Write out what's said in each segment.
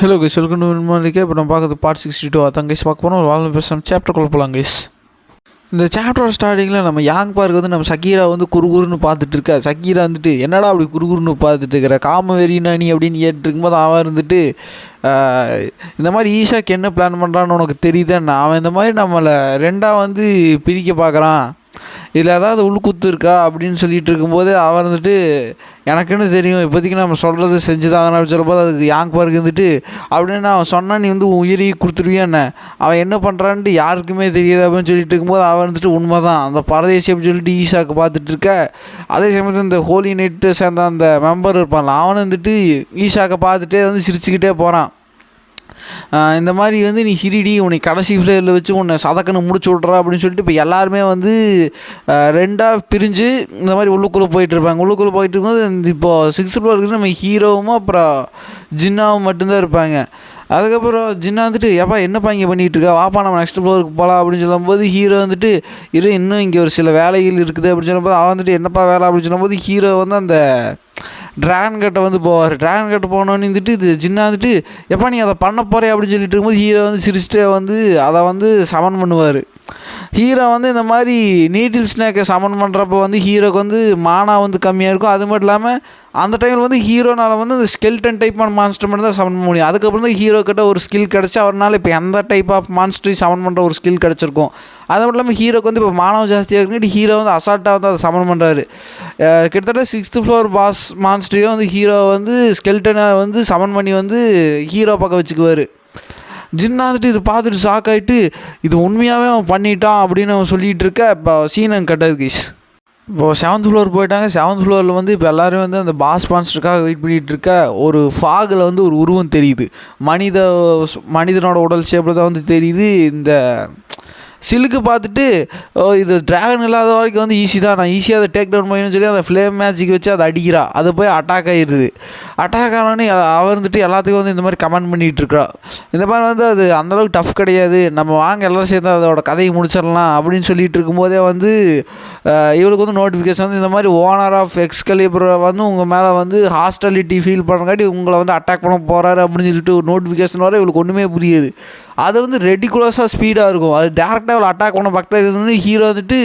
Hello guys welcome to மாலிக்கே இப்போ நம்ம பார்க்குறது பார்ட் சிக்ஸ்டி டூ அதான் கைஸ் பார்க்க போகிறோம் ஒரு வாழ்ந்து பேசுகிறோம் சாப்டர் போகலாம் கைஸ் இந்த சாப்டர் ஸ்டார்டிங்கில் நம்ம யாங் பார்க் வந்து நம்ம சக்கீரா வந்து குறுகுறுன்னு பார்த்துட்டு இருக்கா? சக்கீரா வந்துட்டு என்னடா அப்படி குறுகுறுன்னு பார்த்துட்டு இருக்கிற? காம வெறினா நீ? அப்படின்னு கேட்டுருக்கும்போது அவன் இருந்துட்டு இந்த மாதிரி ஈஷாக்கு என்ன பிளான் பண்ணுறான்னு உனக்கு தெரியுதான்னு? அவன் இந்த மாதிரி நம்மளை ரெண்டாக வந்து பிரிக்க பார்க்குறான். இதில் ஏதாவது உள்குத்து இருக்கா அப்படின்னு சொல்லிட்டு இருக்கும்போது அவன் வந்துட்டு எனக்குன்னு தெரியும் இப்போதைக்கு நம்ம சொல்கிறது செஞ்சு தாங்கன்னு அப்படின்னு சொல்லும்போது அதுக்கு யாங் பார்க் இருந்துட்டு அப்படின்னு அவன் சொன்னால் நீ வந்து உன் உயிரி கொடுத்துருவியா என்ன? அவன் என்ன பண்ணுறான்ட்டு யாருக்குமே தெரியாது. அப்படின்னு சொல்லிட்டு இருக்கும்போது அவன் வந்துட்டு உண்மை தான் அந்த பரதேசி அப்படின்னு சொல்லிட்டு ஈஷாக்கு பார்த்துட்டு இருக்க அதே சமயத்தில் இந்த ஹோலி நைட்டு சேர்ந்த அந்த மெம்பர் இருப்பான்ல அவனும் வந்துட்டு ஈஷாக்கை பார்த்துட்டே வந்து சிரிச்சுக்கிட்டே போகிறான் இந்த மாதிரி வந்து நீ ஹிரிடி உன்னை கடைசி ஃப்ளேயரில் வச்சு உன்னை சதக்கன்னு முடிச்சு விட்றா அப்படின்னு சொல்லிட்டு இப்போ எல்லாருமே வந்து ரெண்டாக பிரிஞ்சு இந்த மாதிரி உள்ளுக்குள்ளே போயிட்டுருப்பாங்க உள்ளுக்குள்ளே போயிட்டு இருக்கும்போது இந்த இப்போ சிக்ஸ்த் ஃப்ளோர் நம்ம ஹீரோவும் அப்புறம் ஜின்னாவும் மட்டும்தான் இருப்பாங்க. அதுக்கப்புறம் ஜின்னா வந்துட்டு ஏப்பா என்னப்பா இங்கே பண்ணிகிட்டு இருக்கா? வாப்பா நம்ம நெக்ஸ்ட் ஃப்ளோருக்கு போகலாம் அப்படின்னு சொல்லும்போது ஹீரோ வந்துட்டு இரு இன்னும் இங்கே ஒரு சில வேலைகள் இருக்குது அப்படின்னு சொல்லும்போது அவன் வந்துட்டு என்னப்பா வேலை? அப்படின்னு சொல்லும்போது ஹீரோ வந்து அந்த ட்ராகன் கட்டை வந்து போவார். ட்ராகன் கட்டை போனோன்னு இருந்துட்டு இது ஜின்னா வந்துட்டு எப்போ நீ அதை பண்ண போகிறே அப்படின்னு சொல்லிட்டு இருக்கும்போது ஹீரோ வந்து சிரிச்சிட்டே வந்து அதை வந்து சமன் பண்ணுவார். ஹீரோ வந்து இந்த மாதிரி நீட்டில் ஸ்நேக்கை சமன் பண்ணுறப்ப வந்து ஹீரோக்கு வந்து மானா வந்து கம்மியாக இருக்கும் அது மட்டும் இல்லாமல் அந்த டைமில் வந்து ஹீரோனால் வந்து இந்த ஸ்கெல்டன் டைப்பான மான்ஸ்டர் மட்டும் தான் சமன் பண்ண முடியும். அதுக்கப்புறம் தான் ஹீரோ கிட்ட ஒரு ஸ்கில் கிடச்சி அவரால் இப்போ எந்த டைப் ஆஃப் மான்ஸ்டரையும் சமன் பண்ணுற ஒரு ஸ்கில் கிடச்சிருக்கும். அது மட்டும் இல்லாமல் ஹீரோக்கு வந்து இப்போ மானவம் ஜாஸ்தியாக இருக்குன்னு ஹீரோ வந்து அசால்ட்டாக வந்து அதை சமன் பண்ணுறாரு கிட்டத்தட்ட சிக்ஸ்த்து ஃப்ளோர் பாஸ் மான்ஸ்டரையும் வந்து ஹீரோ வந்து ஸ்கெல்டனை வந்து சமன் பண்ணி வந்து ஹீரோ பக்கம் வச்சுக்குவார். ஜின்னா வந்துட்டு இது பார்த்துட்டு ஷாக் ஆகிட்டு இது உண்மையாகவே அவன் பண்ணிட்டான் அப்படின்னு அவன் சொல்லிகிட்டு இருக்க இப்போ சீனம் கட்டது கைஸ் இப்போது செவன்த் ஃப்ளோர் போயிட்டாங்க. செவன்த் ஃப்ளோரில் வந்து இப்போ எல்லோரும் வந்து அந்த பாஸ் மான்ஸ்டருக்காக வெயிட் பண்ணிகிட்டு இருக்க ஒரு ஃபாகில் வந்து ஒரு உருவம் தெரியுது. மனித மனிதனோட உடல் ஷேப்பில் தான் வந்து தெரியுது. இந்த சிலுக்கு பார்த்துட்டு இது ட்ராகன் இல்லாத வரைக்கும் வந்து ஈஸி தான். நான் ஈஸியாக அதை டேக் டவுன் பண்ணணும்னு சொல்லி அந்த ஃப்ளேம் மேஜிக் வச்சு அதை அடிக்கிறா. அது போய் அட்டாக் ஆகிடுது அட்டாக் ஆனோடனே அவர் இருந்துட்டு எல்லாத்துக்கும் வந்து இந்த மாதிரி கமெண்ட் பண்ணிகிட்டு இருக்கிறா இந்த மாதிரி வந்து அது அந்தளவுக்கு டஃப் கிடையாது. நம்ம வாங்க எல்லோரும் சேர்ந்து அதோட கதையை முடிச்சிடலாம் அப்படின்னு சொல்லிட்டு இருக்கும்போதே வந்து இவளுக்கு வந்து நோட்டிஃபிகேஷன் வந்து இந்த மாதிரி ஓனர் ஆஃப் எக்ஸ்கலிபரை வந்து உங்கள் மேலே வந்து ஹாஸ்டலிட்டி ஃபீல் பண்ணுறங்காட்டி உங்களை வந்து அட்டாக் பண்ண போகிறாரு அப்படின்னு சொல்லிட்டு ஒரு நோட்டிஃபிகேஷன் வர இவளுக்கு ஒன்றுமே புரியுது. அது வந்து ரெடிகுலஸாக ஸ்பீடாக இருக்கும். அது டேரெக்டாக அவள் அட்டாக் பண்ண பக்கத்தில் இருந்து ஹீரோ வந்துட்டு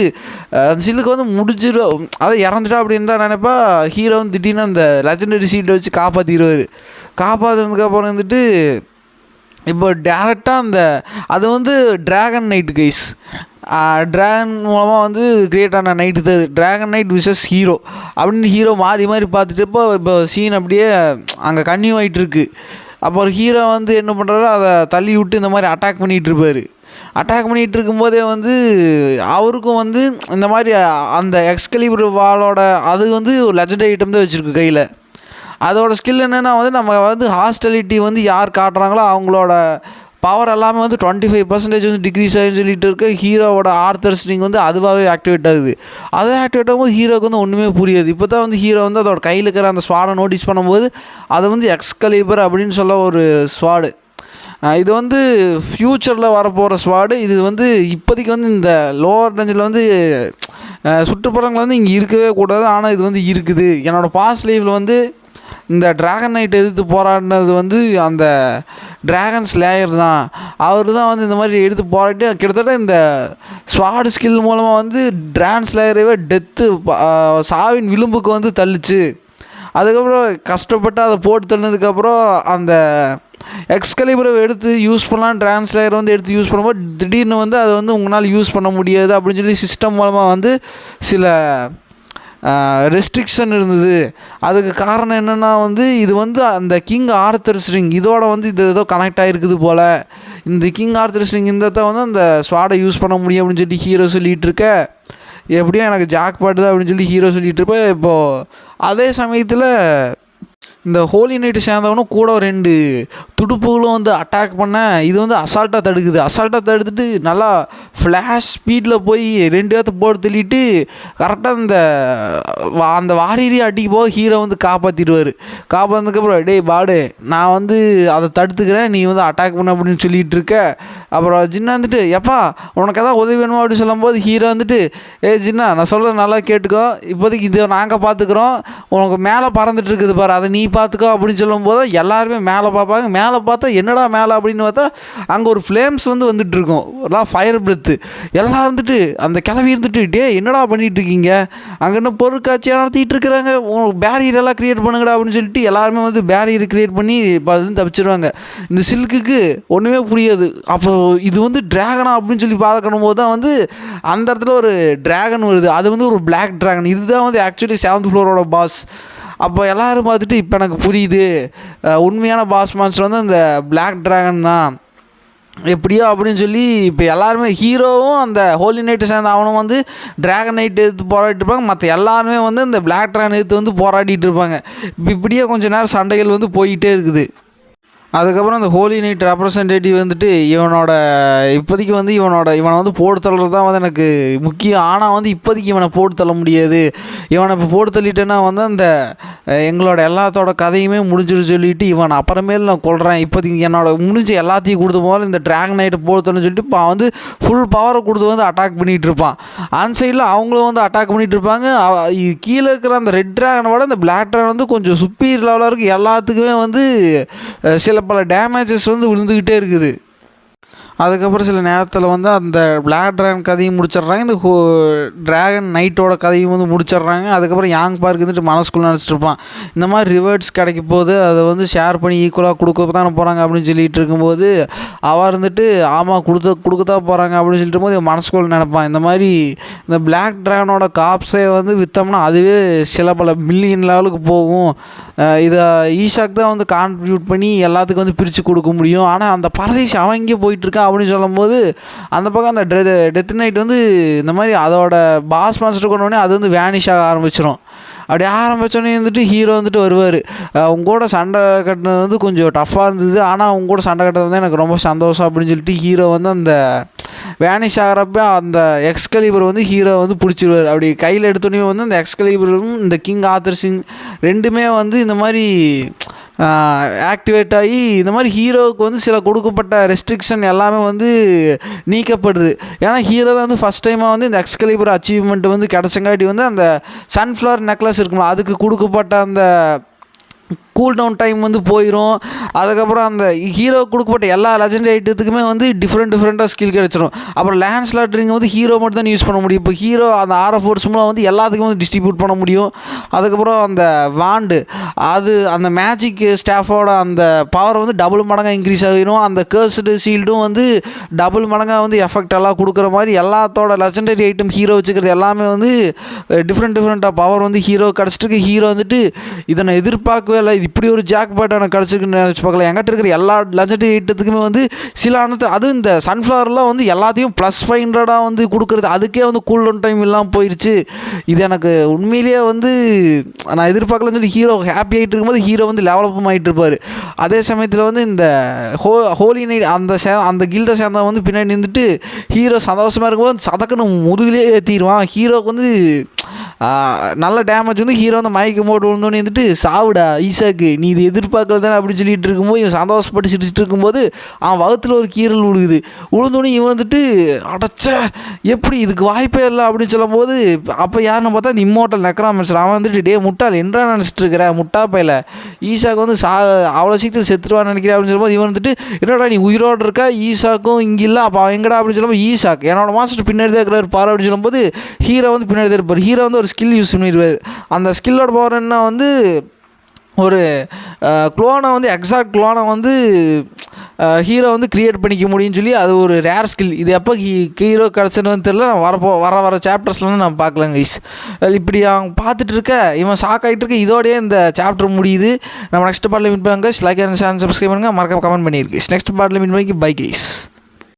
அந்த சில்லுக்கு வந்து முடிஞ்சிடும் அதை இறந்துட்டா அப்படின்னு தான் நினைப்பா. ஹீரோ வந்து திடீர்னு அந்த லெஜண்டரி சீட்டை வச்சு காப்பாற்றிடுவார் காப்பாற்றினதுக்கப்புறம் வந்துட்டு இப்போ டேரெக்டாக அந்த அது வந்து டிராகன் நைட் கைஸ் ட்ராகன் மூலமாக வந்து கிரியேட் ஆன நைட்டு தான் ட்ராகன் நைட் விசஸ் ஹீரோ அப்படின்னு ஹீரோ மாறி மாறி பார்த்துட்டு இப்போ இப்போ சீன் அப்படியே அங்கே கன்னியூ ஆகிட்டு இருக்கு அப்புறம் ஹீரோ வந்து என்ன பண்ணுறாரோ அதை தள்ளி விட்டு இந்த மாதிரி அட்டாக் பண்ணிகிட்டு இருப்பார். அட்டாக் பண்ணிகிட்டு இருக்கும்போதே வந்து அவருக்கும் வந்து இந்த மாதிரி அந்த எக்ஸ்கலிபர் வாளோட அது வந்து ஒரு லெஜண்ட் ஐட்டம் தான் வச்சுருக்கு கையில். அதோட ஸ்கில் என்னென்னா வந்து நம்ம வந்து ஹாஸ்டலிட்டி வந்து யார் காட்டுறாங்களோ அவங்களோட பவர் எல்லாமே வந்து டுவெண்ட்டி ஃபைவ் பர்சன்டேஜ் வந்து டிக்ரீஸ் ஆகின்னு சொல்லிட்டு இருக்க ஹீரோவோட ஆர்த்தர் ஸ்ட்ரிங் வந்து அதுவாகவே ஆக்டிவேட் ஆகுது. அது ஆக்டிவேட் ஆகும்போது ஹீரோக்கு வந்து ஒன்றுமே புரியாது. இப்போ தான் வந்து ஹீரோ வந்து அதோட கையில் இருக்கிற அந்த ஸ்வாடை நோட்டீஸ் பண்ணும்போது அது வந்து எக்ஸ்கலிபர் அப்படின்னு சொல்ல ஒரு ஸ்வாடு இது வந்து ஃப்யூச்சரில் வரப்போகிற ஸ்வாடு இது வந்து இப்போதைக்கு வந்து இந்த லோவர் ரேஞ்சில் வந்து சுற்றுப்புறங்கள் வந்து இங்கே இருக்கவே கூடாது. ஆனால் இது வந்து இருக்குது. என்னோடய பாஸ்ட் லைஃப்பில் வந்து இந்த டிராகன் நைட் எதிர்த்து போராடினது வந்து அந்த ட்ராகன் ஸ்லேயர் தான். அவர் தான் வந்து இந்த மாதிரி எடுத்து போராட்டி கிட்டத்தட்ட இந்த ஸ்வாட் ஸ்கில் மூலமாக வந்து ட்ரான்ஸ் ஸ்லேயரவே டெத்து சாவின் விளிம்புக்கு வந்து தள்ளுச்சு. அதுக்கப்புறம் கஷ்டப்பட்டு அதை போட்டு தள்ளினதுக்கப்புறம் அந்த எக்ஸ்கலிபரை எடுத்து யூஸ் பண்ணலாம் ட்ரான்ஸ்லேயர் வந்து எடுத்து யூஸ் பண்ணும்போது திடீர்னு வந்து அதை வந்து உங்களால் யூஸ் பண்ண முடியாது அப்படின்னு சொல்லி சிஸ்டம் மூலமாக வந்து சில ரெஸ்ட்ரிக்ஷன் இருந்தது. அதுக்கு காரணம் என்னென்னா வந்து இது வந்து அந்த கிங் ஆர்த்தர் ஸ்ட்ரிங் இதோட வந்து இது ஏதோ கனெக்ட் ஆகிருக்குது போல். இந்த கிங் ஆர்த்தர் ஸ்ட்ரிங் இந்த வந்து அந்த ஸ்வாடை யூஸ் பண்ண முடியும் அப்படின்னு சொல்லி ஹீரோ சொல்லிகிட்டு இருக்க. எப்படியும் எனக்கு ஜாக் பாட்டுதான் அப்படின்னு சொல்லி ஹீரோ சொல்லிகிட்டு இருப்பேன் இப்போது அதே சமயத்தில் இந்த ஹோலி நைட்டு சேர்ந்தவனும் கூட ரெண்டு துடுப்புகளும் வந்து அட்டாக் பண்ண இது வந்து அசால்ட்டாக தடுக்குது. அசால்ட்டாக தடுத்துட்டு நல்லா ஃப்ளாஷ் ஸ்பீடில் போய் ரெண்டு பேர்த்த போட்டு தள்ளிட்டு கரெக்டாக அந்த வா- அந்த வாரியரி அடிக்க போக ஹீரோ வந்து காப்பாற்றிடுவார் காப்பாற்றதுக்கப்புறம் டேய் பாடு நான் வந்து அதை தடுத்துக்கிறேன். நீ வந்து அட்டாக் பண்ண அப்படின்னு சொல்லிட்டு இருக்க அப்புறம் ஜின்னா வந்துட்டு எப்பா உனக்கு எதாவது உதவி வேணுமா? அப்படின்னு சொல்லும்போது ஹீரோ வந்துட்டு ஏ ஜின்னா நான் சொல்கிறத நல்லா கேட்டுக்கோ. இப்போதைக்கு இதை நாங்கள் பார்த்துக்குறோம். உனக்கு மேலே பறந்துட்டு இருக்குது பாரு. அதை நீ பார்த்துக்கோ அப்படின்னு சொல்லும்போது எல்லாருமே மேலே பார்ப்பாங்க. மேலே பார்த்தா என்னடா மேலே அப்படின்னு பார்த்தா அங்கே ஒரு ஃப்ளேம்ஸ் வந்து வந்துட்டு இருக்கும் எல்லாம் ஃபயர் பிரெத்து எல்லாம் வந்துட்டு அந்த கிளவி இருந்துட்டு டே என்னடா பண்ணிட்டு இருக்கீங்க அங்கே என்ன பொருட்காட்சியாக நடத்திட்டு இருக்கிறாங்க பேரியர் எல்லாம் க்ரியேட் பண்ணுங்கடா அப்படின்னு சொல்லிட்டு எல்லாருமே வந்து பேரியர் க்ரியேட் பண்ணி இப்போ அதுலேருந்து தப்பிச்சிருவாங்க. இந்த சில்க்குக்கு ஒன்றுமே புரியாது. அப்போ இது வந்து ட்ராகனா அப்படின்னு சொல்லி பார்க்கணும் போது தான் வந்து அந்த இடத்துல ஒரு ட்ராகன் வருது. அது வந்து ஒரு பிளாக் டிராகன் இதுதான் வந்து ஆக்சுவலி செவன்த் ஃப்ளோரோட பாஸ் அப்போ எல்லாரும் பார்த்துட்டு இப்போ எனக்கு புரியுது. உண்மையான பாஸ் மாஸ்டர் வந்து அந்த பிளாக் டிராகன் தான். எப்படியோ அப்படின்னு சொல்லி இப்போ எல்லாருமே ஹீரோவும் அந்த ஹோலி நைட்டு சேர்ந்த அவனும் வந்து டிராகன் நைட் எடுத்து போராடிட்டு இருப்பாங்க. மற்ற எல்லாருமே வந்து இந்த பிளாக் டிராகன் எடுத்து வந்து போராடிட்டு இருப்பாங்க. இப்படியே கொஞ்சம் நேரம் சண்டைகள் வந்து போயிட்டே இருக்குது. அதுக்கப்புறம் அந்த ஹோலி நைட் ரெப்ரசன்டேட்டிவ் வந்துட்டு இவனோட இப்போதைக்கு வந்து இவனோட இவனை வந்து போட்டு தள்ளுறது தான் வந்து எனக்கு முக்கியம். ஆனால் வந்து இப்போதைக்கு இவனை போட்டு தள்ள முடியாது. இவனை இப்போ போட்டு தள்ளிட்டேன்னா வந்து அந்த எங்களோட எல்லாத்தோட கதையுமே முடிஞ்சிரு சொல்லிட்டு இவன் அப்புறமேல் நான் கொள்கிறேன் இப்போதைக்கு என்னோட முடிஞ்ச எல்லாத்தையும் கொடுத்த போது இந்த ட்ராக் நைட்டை போடுத்தன்னு சொல்லிட்டு இப்போ வந்து ஃபுல் பவரை கொடுத்து வந்து அட்டாக் பண்ணிகிட்டு இருப்பான். அந்த சைடில் அவங்களும் வந்து அட்டாக் பண்ணிகிட்டு இருப்பாங்க. கீழே இருக்கிற அந்த ரெட் ட்ராகனை விட அந்த பிளாக் ட்ராகன் வந்து கொஞ்சம் சுப்பீரியர் லெவலாக இருக்குது எல்லாத்துக்குமே வந்து சில பல டேமேஜஸ் வந்து விழுந்துக்கிட்டே இருக்குது. அதுக்கப்புறம் சில நேரத்தில் வந்து அந்த பிளாக் ட்ராகன் கதையும் முடிச்சிடுறாங்க. இந்த ஹோ ட்ராகன் நைட்டோட கதையும் வந்து முடிச்சிடுறாங்க. அதுக்கப்புறம் யாங் பார்க் இருந்துட்டு மனசுக்குள்ள நினச்சிட்டு இருப்பான். இந்த மாதிரி ரிவர்ட்ஸ் கிடைக்க போது அதை வந்து ஷேர் பண்ணி ஈக்குவலாக கொடுக்க தானே போகிறாங்க அப்படின்னு சொல்லிட்டு இருக்கும்போது அவள் இருந்துட்டு ஆமாம் கொடுத்த கொடுக்க தான் போகிறாங்க அப்படின்னு சொல்லிட்டு போது மனசுக்குள்ள நினைப்பான். இந்த மாதிரி இந்த பிளாக் ட்ராகனோட காப்ஸே வந்து விற்றோம்னா அதுவே சில பல மில்லியன் லெவலுக்கு போகும். இதை ஈஷாக்கு தான் வந்து கான்ட்ரிபியூட் பண்ணி எல்லாத்துக்கும் வந்து பிரித்து கொடுக்க முடியும். ஆனால் அந்த பரதேஷ் அவன் இங்கே அப்படின்னு சொல்லும்போது அந்த பக்கம் அந்த டெ டெத் நைட் வந்து இந்த மாதிரி அதோட பாஸ் மாஸ்டர் கொண்டோடனே அது வந்து வேனிஷ் ஆக ஆரம்பிச்சிடும் அப்படி ஆரம்பித்தோடனே வந்துட்டு ஹீரோ வந்துட்டு வருவார். அவங்க கூட சண்டை கட்டினது வந்து கொஞ்சம் டஃப்பாக இருந்தது. ஆனால் உங்க கூட சண்டை கட்டுறது வந்து எனக்கு ரொம்ப சந்தோஷம் அப்படின்னு சொல்லிட்டு ஹீரோ வந்து அந்த வேனிஷ் ஆகிறப்ப அந்த எக்ஸ்கலிபர் வந்து ஹீரோ வந்து பிடிச்சிருவார். அப்படி கையில் எடுத்தோடனே வந்து அந்த எக்ஸ்கலிபரும் இந்த கிங் ஆத்தர் சிங் ரெண்டுமே வந்து இந்த மாதிரி ஆக்டிவேட் ஆகி இந்த மாதிரி ஹீரோவுக்கு வந்து சில கொடுக்கப்பட்ட ரெஸ்ட்ரிக்ஷன் எல்லாமே வந்து நீக்கப்படுது. ஏன்னா ஹீரோ தான் வந்து ஃபஸ்ட் டைமாக வந்து இந்த எக்ஸ்கலிபர் அச்சீவ்மெண்ட் வந்து கிடச்சங்காட்டி வந்து அந்த சன்ஃப்ளவர் நெக்லஸ் இருக்கும்ல அதுக்கு கொடுக்கப்பட்ட அந்த கூல் டவுன் டைம் வந்து போயிடும் அதுக்கப்புறம் அந்த ஹீரோ கொடுக்கப்பட்ட எல்லா லெஜண்ட் ஐட்டத்துக்குமே வந்து டிஃப்ரெண்ட் டிஃப்ரெண்ட்டாக ஸ்கில் கிடச்சிரும். அப்புறம் லேண்ட் ஸ்லாட்ரிங் வந்து ஹீரோ மட்டும் தான் யூஸ் பண்ண முடியும். இப்போ ஹீரோ அந்த ஆர்எஃப் ஃபோர்ஸ் மூலம் வந்து எல்லாத்துக்கும் வந்து டிஸ்ட்ரிபியூட் பண்ண முடியும். அதுக்கப்புறம் அந்த வாண்டு அது அந்த மேஜிக் ஸ்டாஃபோட அந்த பவர் வந்து டபுள் மடங்காக இன்க்ரீஸ் ஆகிரும். அந்த கேர்ஸ்டு ஷீல்டும் வந்து டபுள் மடங்காக வந்து எஃபெக்ட் எல்லாம் கொடுக்குற மாதிரி எல்லாத்தோட லெஜண்டரி ஐட்டம் ஹீரோ வச்சுக்கிறது எல்லாமே வந்து டிஃப்ரெண்ட் டிஃப்ரெண்ட்டாக பவர் வந்து ஹீரோ கிடச்சிட்டு ஹீரோ வந்துட்டு இதை நான் எதிர்பார்க்கவே இல்லை. இது இப்படி ஒரு ஜாக் பாட் எனக்கு கிடச்சிருக்குன்னு நினச்சி பார்க்கல. என்கிட்ட இருக்கிற எல்லா லெஜெண்டரி ஐட்டத்துக்குமே வந்து சில அனத்து அதுவும் இந்த சன்ஃப்ளவர்லாம் வந்து எல்லாத்தையும் ப்ளஸ் ஃபைவ் ஹண்ட்ரடாக வந்து கொடுக்குறது அதுக்கே வந்து கூல் டவுன் டைம் இல்லாமல் போயிடுச்சு இது எனக்கு உண்மையிலேயே வந்து நான் எதிர்பார்க்கலன்னு சொல்லி ஹீரோ ஹாப்பி ஆகிட்டு இருக்கும்போது ஹீரோ வந்து டெவலப்பும் ஆகிட்டு இருப்பார். அதே சமயத்தில் வந்து இந்த ஹோ ஹோலி நைட் அந்த சே அந்த கில்டை சேர்ந்தவன் வந்து பின்னாடி நின்றுட்டு ஹீரோ சந்தோஷமாக இருக்கும்போது சதக்குன்னு முதுகிலே ஏற்றிடுவான் ஹீரோக்கு வந்து நல்ல டேமேஜ் வந்து ஹீரோ வந்து மயக்கம் போட்டு விழுந்தோன்னு வந்துட்டு சாவுடா ஈசாக்கு நீ இது எதிர்பார்க்கல தானே? அப்படின்னு சொல்லிட்டு இருக்கும்போது இவன் சந்தோஷப்பட்டு சிரிச்சிட்டு இருக்கும்போது அவன் வகுத்தில் ஒரு கீரல் விழுகுது. விழுந்தோடனே இவன் வந்துட்டு அடைச்ச எப்படி இதுக்கு வாய்ப்பே இல்லை? அப்படின்னு சொல்லும்போது அப்போ யாருன்னு பார்த்தா இந்த இம்மோட்டல் நெக்ராமன்சர் அவன் வந்துட்டு டே முட்டாள் என்றா நினச்சிட்டு இருக்கிற? முட்டா பையில ஈசாக்கு வந்து சா அவ்வளோ சீக்கிரம் செத்துருவான்னு நினைக்கிறேன். அப்படின்னு சொல்லும்போது இவன் வந்துட்டு என்னடா நீ உயிரோடு இருக்கா? ஈசாக்கும் இங்கே இல்லை. அப்போ அவன் எங்கடா? அப்படின்னு சொல்லும்போது ஈசாக் என்னோட மாஸ்டர் பின்னாடி தான் இருக்கிறார் பாரு. அப்படின்னு சொல்லும்போது ஹீரோ வந்து பின்னாடி தான் இருப்பார். ஹீரோ வந்து ஒரு ஸ்கில் யூஸ் பண்ணிடுவார். அந்த ஸ்கில்லோட பவர் என்ன வந்து ஒரு குளோனை வந்து எக்ஸாக்ட் குளோனை வந்து ஹீரோ வந்து க்ரியேட் பண்ணிக்க முடியும்னு சொல்லி அது ஒரு ரேர் ஸ்கில் இது எப்போ ஹீ ஹீரோ கிடச்சுன்னு தெரில நான் வரப்போ வர வர சாப்டர்ஸ்லாம் நான் பார்க்கலங்க கைஸ் இப்படி அவங்க பார்த்துட்டு இருக்க இவன் ஷாக் ஆகிட்டு இருக்க இதோடய இந்த சாப்டர் முடியுது. நம்ம நெக்ஸ்ட் பாட்டில் மீட் பண்ணுங்க லைக் அண்ட் சப்ஸ்கிரைப் பண்ணுங்கள் மறக்காம கமெண்ட் பண்ணியிருக்கு நெக்ஸ்ட் பாட்டில் மீட் பண்ணி பை கைஸ்